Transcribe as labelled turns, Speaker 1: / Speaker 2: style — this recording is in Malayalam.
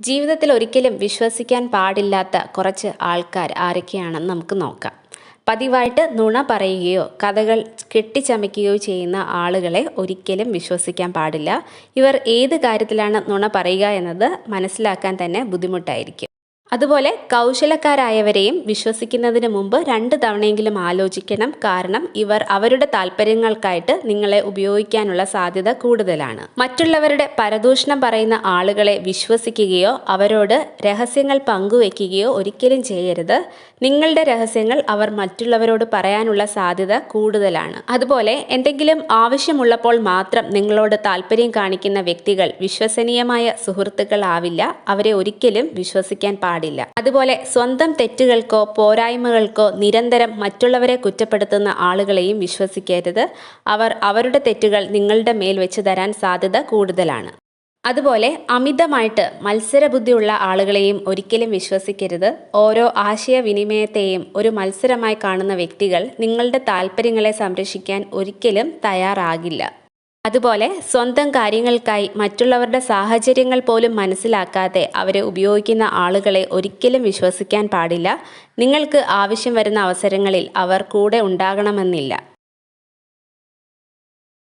Speaker 1: ജീവിതത്തിൽ ഒരിക്കലും വിശ്വസിക്കാൻ പാടില്ലാത്ത കുറച്ച് ആൾക്കാർ ആരൊക്കെയാണെന്ന് നമുക്ക് നോക്കാം. പതിവായിട്ട് നുണ പറയുകയോ കഥകൾ കെട്ടിച്ചമയ്ക്കുകയോ ചെയ്യുന്ന ആളുകളെ ഒരിക്കലും വിശ്വസിക്കാൻ പാടില്ല. ഇവർ ഏത് കാര്യത്തിലാണ് നുണ പറയുക എന്നത് മനസ്സിലാക്കാൻ തന്നെ ബുദ്ധിമുട്ടായിരിക്കും. അതുപോലെ കൗശലക്കാരായവരെയും വിശ്വസിക്കുന്നതിന് മുമ്പ് രണ്ട് തവണയെങ്കിലും ആലോചിക്കണം. കാരണം ഇവർ അവരുടെ താല്പര്യങ്ങൾക്കായിട്ട് നിങ്ങളെ ഉപയോഗിക്കാനുള്ള സാധ്യത കൂടുതലാണ്. മറ്റുള്ളവരുടെ പരദൂഷണം പറയുന്ന ആളുകളെ വിശ്വസിക്കുകയോ അവരോട് രഹസ്യങ്ങൾ പങ്കുവെക്കുകയോ ഒരിക്കലും ചെയ്യരുത്. നിങ്ങളുടെ രഹസ്യങ്ങൾ അവർ മറ്റുള്ളവരോട് പറയാനുള്ള സാധ്യത കൂടുതലാണ്. അതുപോലെ എന്തെങ്കിലും ആവശ്യമുള്ളപ്പോൾ മാത്രം നിങ്ങളോട് താല്പര്യം കാണിക്കുന്ന വ്യക്തികൾ വിശ്വസനീയമായ സുഹൃത്തുക്കൾ ആവില്ല അവരെ ഒരിക്കലും വിശ്വസിക്കാൻ പാടില്ല. അതുപോലെ സ്വന്തം തെറ്റുകൾക്കോ പോരായ്മകൾക്കോ നിരന്തരം മറ്റുള്ളവരെ കുറ്റപ്പെടുത്തുന്ന ആളുകളെയും വിശ്വസിക്കരുത്. അവർ അവരുടെ തെറ്റുകൾ നിങ്ങളുടെ മേൽ വെച്ച് തരാൻ സാധ്യത കൂടുതലാണ്. അതുപോലെ അമിതമായിട്ട് മത്സരബുദ്ധിയുള്ള ആളുകളെയും ഒരിക്കലും വിശ്വസിക്കരുത്. ഓരോ ആശയവിനിമയത്തെയും ഒരു മത്സരമായി കാണുന്ന വ്യക്തികൾ നിങ്ങളുടെ താല്പര്യങ്ങളെ സംരക്ഷിക്കാൻ ഒരിക്കലും തയ്യാറാകില്ല. അതുപോലെ സ്വന്തം കാര്യങ്ങൾക്കായി മറ്റുള്ളവരുടെ സാഹചര്യങ്ങൾ പോലും മനസ്സിലാക്കാതെ അവരെ ഉപയോഗിക്കുന്ന ആളുകളെ ഒരിക്കലും വിശ്വസിക്കാൻ പാടില്ല. നിങ്ങൾക്ക് ആവശ്യം വരുന്ന അവസരങ്ങളിൽ അവർ കൂടെ ഉണ്ടാകണമെന്നില്ല.